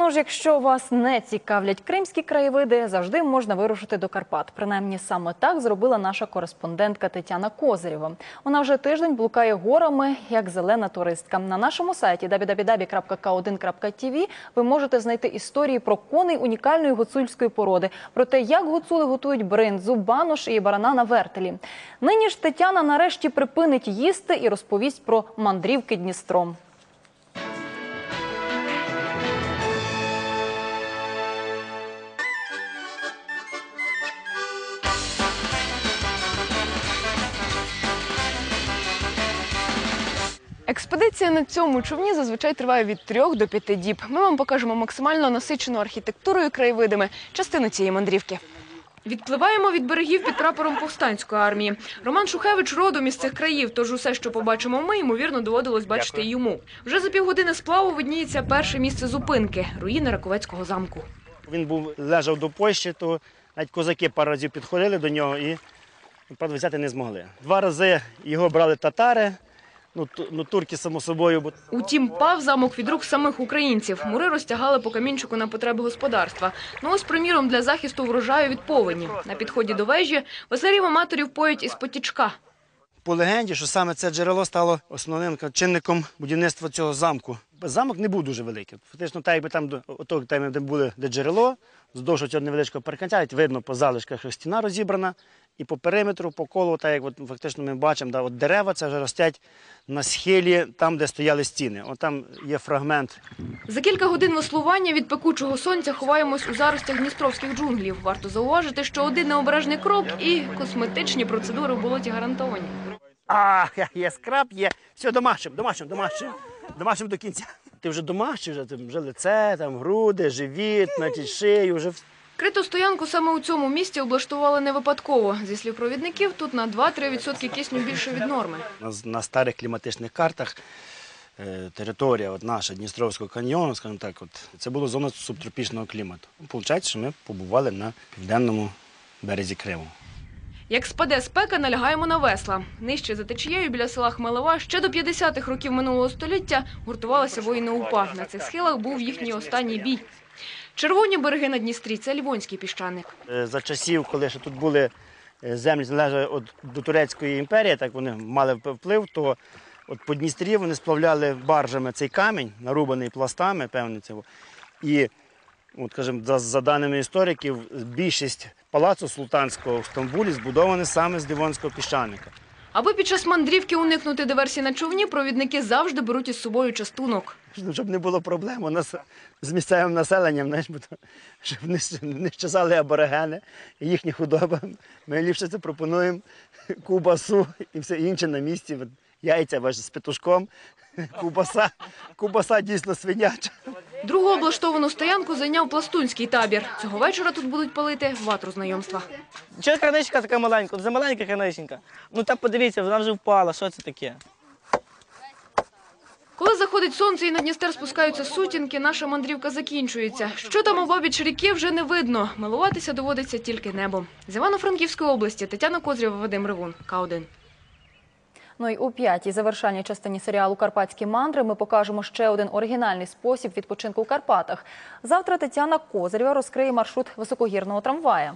Ну ж, якщо вас не цікавлять кримські краєвиди, завжди можна вирушити до Карпат. Принаймні саме так зробила наша кореспондентка Тетяна Козирєва. Вона вже тиждень блукає горами як зелена туристка. На нашому сайті www.k1.tv ви можете знайти історії про коней унікальної гуцульської породи, про те, як гуцули готують бринзу, банош і барана на вертелі. Нині ж Тетяна нарешті припинить їсти і розповість про мандрівки Дністром. Експедиція на цьому човні зазвичай триває від трьох до п'яти діб. Ми вам покажемо максимально насичену архітектурою і краєвидами частину цієї мандрівки. Відпливаємо від берегів під прапором повстанської армії. Роман Шухевич родом із цих країв, тож усе, що побачимо ми, ймовірно, доводилось бачити й йому. Вже за півгодини сплаву видніється перше місце зупинки руїни Раковецького замку. Він був лежав до Польщі, то навіть козаки пару разів підходили до нього і правда, взяти не змогли. Два рази його брали татари, ну, ну турки, само собою, бо Утім, пав замок від рук самих українців. Мури розтягали по камінчику на потреби господарства. Ну ось, приміром, для захисту врожаю від повені. На підході до вежі веселів аматорів поють із потічка. по легенді, що саме це джерело стало основним чинником будівництва цього замку. Замок не був дуже великий. Фактично, так якби там, ото, там де було де джерело, вздовж цього невеличкого парканця, видно по залишках що стіна розібрана, і по периметру, по колу, так як от, фактично ми бачимо, да, от дерева це вже ростять на схилі, там, де стояли стіни. От там є фрагмент За кілька годин веслування від пекучого сонця ховаємось у заростях дністровських джунглів. Варто зауважити, що один необережний крок і косметичні процедури в болоті гарантовані. А, є скраб, є. Все, домашнім, домашнім, домашнім. Домашнім до кінця. Ти вже домашній, вже, вже лице, там, груди, живіт, значить, шию, вже. Криту стоянку саме у цьому місці облаштували не випадково. Зі слів провідників, тут на 2-3% кисню більше від норми. На, старих кліматичних картах е, територія от наша Дністровського каньйону, скажімо так, от, це була зона субтропічного клімату. Получається, що ми побували на південному березі Криму. Як спаде спека, налягаємо на весла. Нижче за течією біля села Хмелева ще до 50-х років минулого століття гуртувалися воїни УПА. На цих схилах був їхній останній бій. Червоні береги на Дністрі це Лівонський піщаник. Е, За часів, коли ще тут були е, землі належали до Турецької імперії, так вони мали вплив, то от по Дністрі вони сплавляли баржами цей камінь, нарубаний пластами, певний цього. І, от, кажемо, за, за даними істориків, більшість палацу султанського в Стамбулі збудовані саме з Лівонського піщаника. Аби під час мандрівки уникнути диверсій на човні, провідники завжди беруть із собою частунок. Ну, щоб не було проблем у нас з місцевим населенням, знаєш, щоб не, не щезали аборигени їхні худоба. Ми ліпше це пропонуємо кубасу і все інше на місці. Яйця ваш з петушком, кубаса, кубаса дійсно свиняча. Другу облаштовану стоянку зайняв пластунський табір. Цього вечора тут будуть палити ватру знайомства. Чого краничка така маленька? Це маленька краничка. Ну так подивіться, вона вже впала. Що це таке? Коли заходить сонце і на Дністер спускаються сутінки, наша мандрівка закінчується. Що там обабіч ріки вже не видно. Милуватися доводиться тільки небом. З Івано-Франківської області Тетяна Козрєва, Вадим Ревун, К1. Ну і у п'ятій завершальній частині серіалу Карпатські мандри ми покажемо ще один оригінальний спосіб відпочинку у Карпатах. Завтра Тетяна Козирєва розкриє маршрут високогірного трамвая.